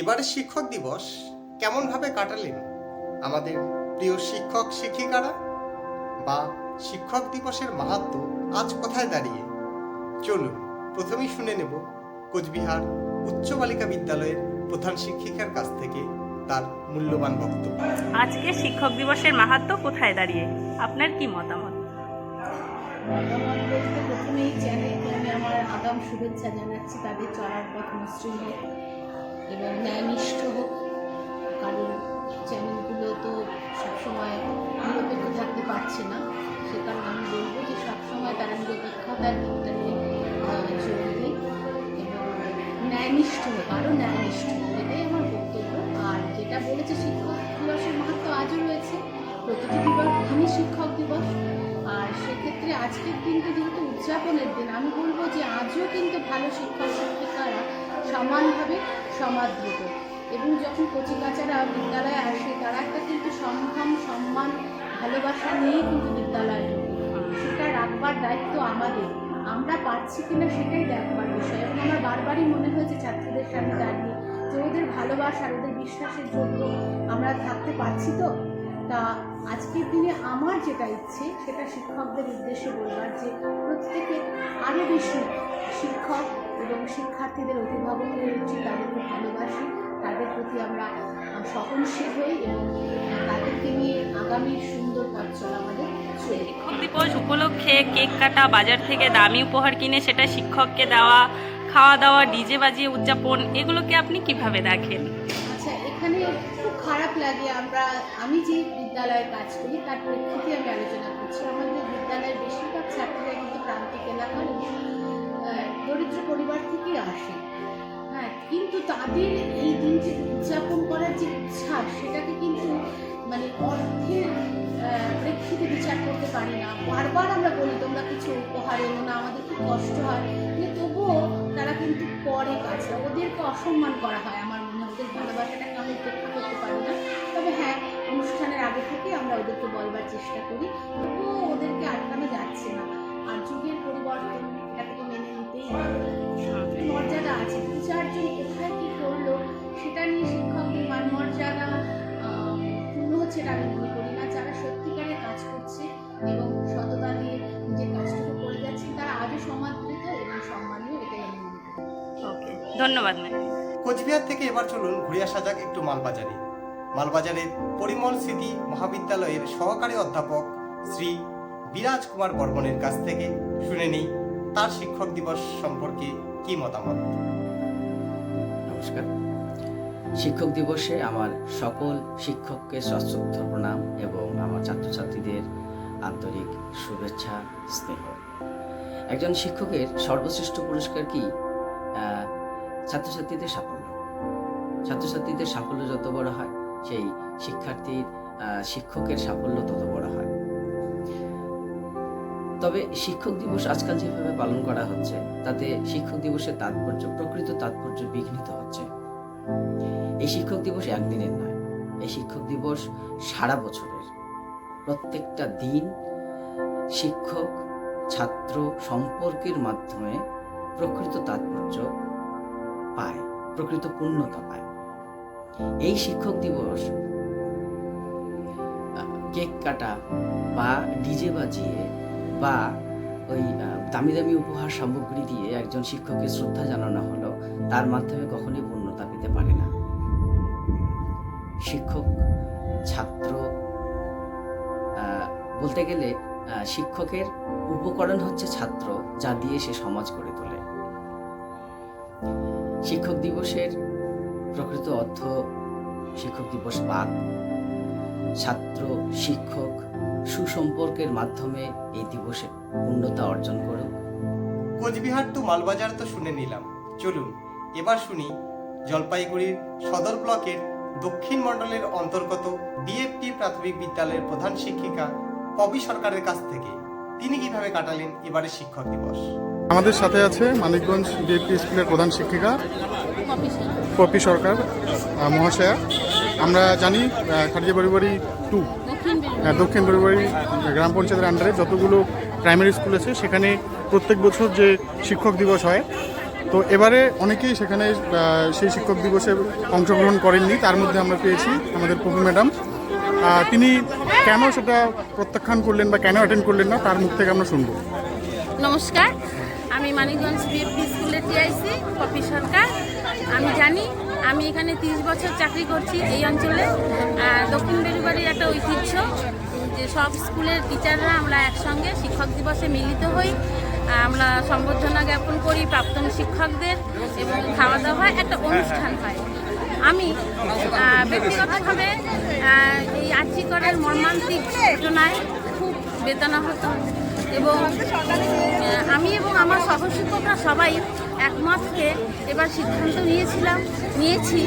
এবারে শিক্ষক দিবস কেমনভাবে কাটালেন? আমাদের প্রিয় শিক্ষক শিক্ষিকারা? বা শিক্ষক দিবসের মাহাত্ম আজ কোথায় দাঁড়িয়ে? চলুন প্রথমেই শুনে নেব কোচবিহার উচ্চ বালিকা বিদ্যালয়ের প্রধান শিক্ষিকার কাছ থেকে তার মূল্যবান বক্তব্য। আজকে শিক্ষক দিবসের মাহাত্ম কোথায় দাঁড়িয়ে? আপনার কি মতামত? প্রথমেই চ্যানেলকে আমি আমার আগাম শুভেচ্ছা জানাচ্ছি তাদের চলার পথ মসৃণ হোক। এবং ন্যায়নিষ্ঠ হোক। কারণ চ্যানেলগুলো তো সবসময় নিরপেক্ষ থাকতে পারছে না। সে কারণে আমি বলব যে সবসময় তারা নিরপেক্ষতার দিকটা নিয়ে আহ, জোর দিই এবং ন্যায়নিষ্ঠ হোক আরও ন্যায়নিষ্ঠ হোক। এটাই আমার বক্তব্য। আর যেটা বলেছে শিক্ষক দিবসের মাহাত্ম আজও রয়েছে। প্রতিটি দিবস দিনই শিক্ষক দিবস। আর সেক্ষেত্রে আজকের দিনটা যেহেতু উদযাপনের দিন আমি বলব যে আজও কিন্তু ভালো শিক্ষক শিক্ষিকারা সমানভাবে সমাদৃত এবং যখন কচিকাচারা বিদ্যালয়ে আসে, তারা একটা কিন্তু সম্ভ্রম, সম্মান, ভালোবাসা নিয়েই কিন্তু বিদ্যালয়ে সেটা রাখবার দায়িত্ব আমাদের। আমরা পারছি কিনা সেটাই দেখবার বিষয়। এবং আমার বারবারই মনে হয়েছে ছাত্রীদের সামনে দাঁড়িয়ে যে ওদের ভালোবাসা আর ওদের বিশ্বাসের জন্য আমরা থাকতে পারছি তো? তা আজকের দিনে আমার যেটা ইচ্ছে, সেটা শিক্ষকদের উদ্দেশ্যে বলবার যে প্রত্যেকে আরও বেশি শিক্ষক এবং শিক্ষার্থীদের অভিভাবক হয়ে তাদেরকে ভালোবাসি তাদের প্রতি আমরা সহনশীল হই এবং তাদেরকে নিয়ে আগামী সুন্দর পথ চলা আমাদের শিক্ষক দিবস উপলক্ষে কেক কাটা বাজার থেকে দামি উপহার কিনে সেটা শিক্ষককে দেওয়া খাওয়া দাওয়া ডিজে বাজিয়ে উদযাপন এগুলোকে আপনি কীভাবে দেখেন? আচ্ছা এখানে খুব খারাপ লাগে আমরা আমি যে বিদ্যালয়ে কাজ করি তার প্রেক্ষিতে আমি আলোচনা করছি। আমাদের বিদ্যালয়ের বেশিরভাগ ছাত্রীরা কিন্তু প্রান্তিক এলাকার দরিদ্র পরিবার থেকেই আসে। হ্যাঁ কিন্তু তাদের এই দিনটি উদযাপন করার যে উচ্ছ্বাস সেটাকে কিন্তু মানে অর্থের প্রেক্ষিতে বিচার করতে পারি না। বারবার আমরা বলি, তোমরা কিছু উপহার এনো না, আমাদের খুব কষ্ট হয়? কিন্তু তবুও তারা কিন্তু পরে কাছে ওদেরকে অসম্মান করা হয় আমার মনে ওদের ভালোবাসাটাকে আমি উপেক্ষা করতে পারি না। তবে হ্যাঁ অনুষ্ঠানের আগে থেকে আমরা ওদেরকে বলবার চেষ্টা করি। তবুও ওদেরকে আটকানো যাচ্ছে না। আর যুগের পরিবর্তন মর্যাদা আছে। দু চারজন কোথায় কী করল সেটা নিয়ে শিক্ষকদের মান মর্যাদা পূর্ণ হচ্ছে এটা আমি মনে করি না। যারা সত্যিকারে কাজ করছে এবং সততা দিয়ে নিজের কাজটুকু করে যাচ্ছে তারা আজও সমাদৃত এবং সম্মানীয় এটাই আমি মনে করি। ওকে ধন্যবাদ ম্যাম। কোচবিহার থেকে এবার চলুন ঘুরে আসা যাক একটু মালবাজারে। মালবাজারের পরিমল স্মৃতি মহাবিদ্যালয়ের সহকারী অধ্যাপক শ্রী বিরাজ কুমার বর্মনের কাছ থেকে শুনে নেই। তার শিক্ষক দিবস সম্পর্কে কি মতামত? নমস্কার। শিক্ষক দিবসে আমার সকল শিক্ষককে সশ্রদ্ধ প্রণাম এবং আমার ছাত্রছাত্রীদের আন্তরিক শুভেচ্ছা, স্নেহ। একজন শিক্ষকের সর্বশ্রেষ্ঠ পুরস্কার কি? ছাত্রছাত্রীদের সাফল্য। ছাত্রছাত্রীদের সাফল্য যত বড় হয়, সেই শিক্ষার্থীর শিক্ষকের সাফল্য তত বড় হয়। তবে শিক্ষক দিবস আজকাল যেভাবে পালন করা হচ্ছে, তাতে শিক্ষক দিবসের তাৎপর্য, প্রকৃত তাৎপর্য বিঘ্নিত হচ্ছে। এই শিক্ষক দিবস একদিনের নয়, এই শিক্ষক দিবস সারা বছরের। প্রত্যেকটা দিন শিক্ষক, ছাত্র সম্পর্কের মাধ্যমে প্রকৃত তাৎপর্য পায়, প্রকৃত পূর্ণতা পায়। এই শিক্ষক দিবস কেক কাটা বা ডিজে বাজিয়ে বা ওই দামি দামি উপহার সামগ্রী দিয়ে একজন শিক্ষককে শ্রদ্ধা জানানো হলো, তার মাধ্যমে কখনোই পূর্ণতা পেতে পারে না। শিক্ষক, ছাত্র বলতে গেলে শিক্ষকের উপকরণ হচ্ছে ছাত্র, যা দিয়ে সে সমাজ গড়ে তোলে। শিক্ষক দিবসের প্রকৃত অর্থ শিক্ষক দিবস পাক ছাত্র শিক্ষক সুসম্পর্কের মাধ্যমে এই দিবসে পূর্ণতা অর্জন করুক কোচবিহার তো মালবাজার তো শুনে নিলাম। চলুন এবার শুনি জলপাইগুড়ির সদর ব্লকের দক্ষিণ মণ্ডলের অন্তর্গত ডিএফটি প্রাথমিক বিদ্যালয়ের প্রধান শিক্ষিকা পবি সরকারের কাছ থেকে। তিনি কীভাবে কাটালেন এবারে শিক্ষক দিবস? আমাদের সাথে আছে মানিকগঞ্জ ডিএপি স্কুলের প্রধান শিক্ষিকা পপি সরকার মহাশয়া। আমরা জানি খাটিয়া বাড়ি টু আহ, দক্ষিণ বাড়ি গ্রাম পঞ্চায়েতের আন্ডারে যতগুলো প্রাইমারি স্কুল আছে সেখানে প্রত্যেক বছর যে শিক্ষক দিবস হয় তো এবারে অনেকেই সেখানে সেই শিক্ষক দিবসে অংশগ্রহণ করেননি তার মধ্যে আমরা পেয়েছি আমাদের পপু ম্যাডাম। তিনি কেন সেটা প্রত্যাখ্যান করলেন বা কেন অ্যাটেন্ড করলেন না তার মুখ থেকে আমরা শুনব। নমস্কার আমি মানিকগঞ্জ বিএফপি স্কুলের টিআইসি পপি সরকার। আমি জানি আমি এখানে তিরিশ বছর চাকরি করছি এই অঞ্চলে। দক্ষিণ বেলুবাড়ির একটা ঐতিহ্য, যে সব স্কুলের টিচাররা আমরা একসঙ্গে শিক্ষক দিবসে মিলিত হই। আমরা সম্বর্ধনা জ্ঞাপন করি প্রাক্তন শিক্ষকদের এবং খাওয়া দাওয়া একটা অনুষ্ঠান হয়। আমি ব্যক্তিগতভাবে এই আর্চিকরের মর্মান্তিক ঘটনায় খুব বেদনা হতো এবং আমি এবং আমার সহশিক্ষকরা সবাই একমত হয়ে এবার সিদ্ধান্ত নিয়েছিলাম, নিয়েছি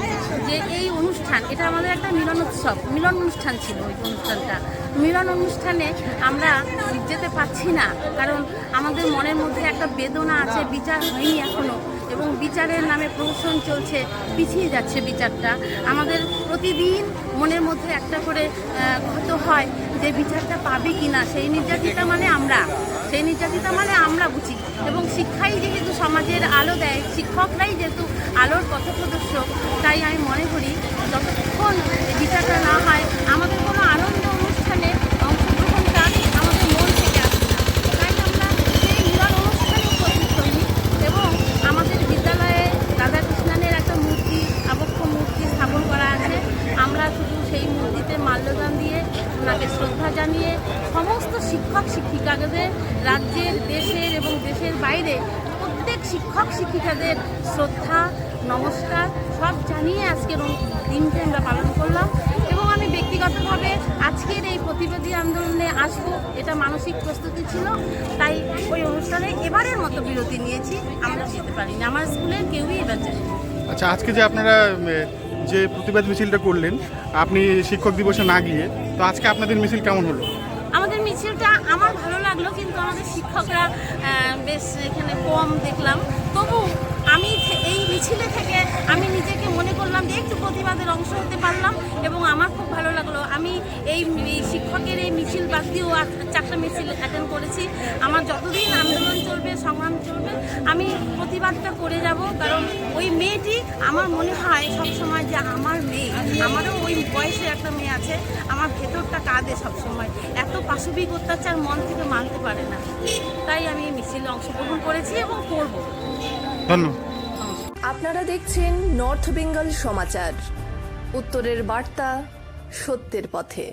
যে এই অনুষ্ঠান, এটা আমাদের একটা মিলন উৎসব, মিলন অনুষ্ঠান ছিল ওই অনুষ্ঠানটা। মিলন অনুষ্ঠানে আমরা যেতে পারছি না, কারণ আমাদের মনের মধ্যে একটা বেদনা আছে, বিচার হয়নি এখনও এবং বিচারের নামে প্রহসন চলছে, পিছিয়ে যাচ্ছে বিচারটা। আমাদের প্রতিদিন মনের মধ্যে একটা করে ক্ষত হয় যে বিচারটা পাবে কি না সেই নির্যাতিতা মানে আমরা। সেই নির্যাতিতা মানে আমরা বুঝি। এবং শিক্ষাই যেহেতু সমাজের আলো দেয়, শিক্ষকরাই যেহেতু আলোর পথপ্রদর্শক, তাই আমি মনে করি যতক্ষণ বিচারটা না হয়, আমাদের কোনো আনন্দ অনুষ্ঠানে অংশগ্রহণটা আমাদের মন থেকে আসবে না তাই আমরা সেই মিলন অনুষ্ঠানে উপস্থিত হইনি এবং আমাদের বিদ্যালয়ে রাধাকৃষ্ণনের একটা মূর্তি আবক্ষ মূর্তি স্থাপন করা আছে আমরা শুধু সেই মূর্তিতে মাল্যদান দিয়ে ওনাকে শ্রদ্ধা জানিয়ে সমস্ত শিক্ষক, শিক্ষিকাদের রাজ্যের, দেশের এবং দেশের বাইরে প্রত্যেক শিক্ষক, শিক্ষিকাদের শ্রদ্ধা, নমস্কার, সব জানিয়ে আজকের দিনটি আমরা পালন করলাম এবং আমি ব্যক্তিগতভাবে আজকের এই প্রতিবাদী আন্দোলনে আসব, এটা মানসিক প্রস্তুতি ছিল, তাই ওই অনুষ্ঠানে এবারের মতো বিরতি নিয়েছি, আমরা যেতে পারিনি, আমার স্কুলের কেউই এবার যায়নি। আচ্ছা আজকে যে আপনারা যে প্রতিবাদ মিছিলটা করলেন, আপনি শিক্ষক দিবসে না গিয়ে, তো আজকে আপনাদের মিছিল কেমন হলো? মিছিলটা আমার ভালো লাগল, কিন্তু আমাদের শিক্ষকরা বেশ এখানে কম দেখলাম। তবু আমি এই মিছিলে থেকে আমি নিজেকে মনে করলাম যে একটু প্রতিবাদের অংশ হতে পারলাম এবং আমার খুব ভালো লাগল। আমি এই শিক্ষকের বাদ দিয়েও চারটা মিছিল অ্যাটেন্ড করেছি। আমার যতদিন আন্দোলন চলবে সংগ্রাম চলবে আমি প্রতিবাদটা করে যাব কারণ ওই মেয়েটি আমার মনে হয় সবসময় যে আমার মেয়ে আমারও ওই বয়সে একটা মেয়ে আছে আমার ভেতরটা কাঁদে সবসময়। এত পাশবিক অত্যাচার মন থেকে মানতে পারে না। তাই আমি এই মিছিলে অংশগ্রহণ করেছি এবং করব। ধন্যবাদ। আপনারা দেখছেন নর্থ বেঙ্গল সমাচার। উত্তরের বার্তা সত্যের পথে।